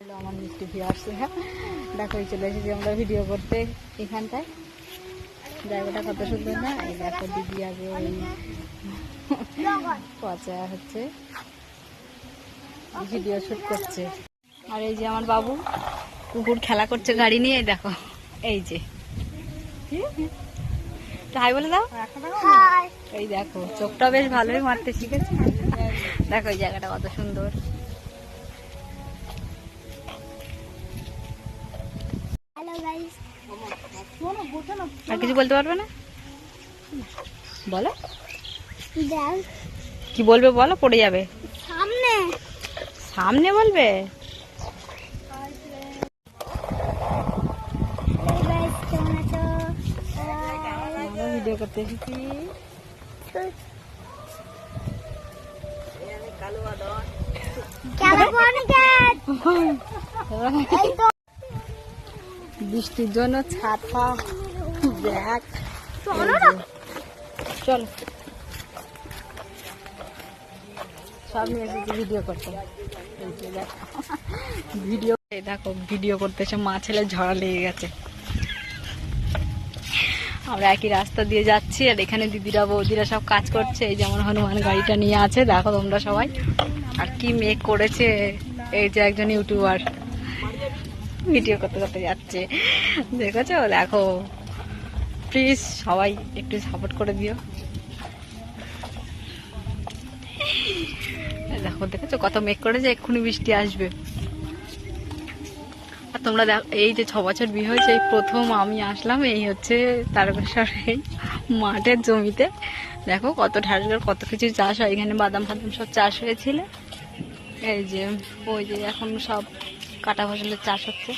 হলো আমার মিষ্টি হ্যাঁ দেখো চলে এসেছি আমরা ভিডিও করতে এখানটায়। জায়গাটা কত সুন্দর না? এই দেখো দিদি আগে পচা হচ্ছে। ভিডিও শুট করছে। আর এই যে আমার বাবু কুকুর খেলা করছে গাড়ি নিয়ে দেখো, এই যে। হাই বলে দাও। এই দেখো চোখটা বেশ ভালোই মারতে শিখেছে। দেখো এই জায়গাটা কত সুন্দর। আর কিছু বলতে পারবে না? বলো। কি বলবে বলো পড়ে যাবে। সামনে। সামনে বলবে? ভিডিও করতে এসেছি বৃষ্টির জন্য ছাতা ব্যাগ। চলো না। চলো। সব নিয়ে এসেছি ভিডিও করতে। ভিডিও দেখো ভিডিও করতে এসে মা ছেলে ঝড়া লেগে গেছে। আমরা একই রাস্তা দিয়ে যাচ্ছি আর এখানে দিদিরা বৌদিরা সব কাজ করছে। এই যেমন হনুমান গাড়িটা নিয়ে আছে দেখো তোমরা সবাই। আর কি মেঘ করেছে এই যে একজন ইউটিউবার। ভিডিও করতে করতে যাচ্ছে। দেখেছ? দেখো। প্লিজ সবাই একটু সাপোর্ট করে দিও। দেখো, দেখেছ? কত মেঘ করেছে? এক্ষুনি বৃষ্টি আসবে। আর তোমরা দেখো, এই যে ছ বছর বিয়ে হয়েছে, এই প্রথম আমি আসলাম, এই হচ্ছে তারকেশ্বর এই মাঠের জমিতে। দেখো, কত ঢাড়ের কত কিছু চাষ হয়। এখানে বাদাম ফাদাম সব চাষ হয়েছিল। এই যে, ওই যে এখন সব কাটা ফসলের চাষ হচ্ছে।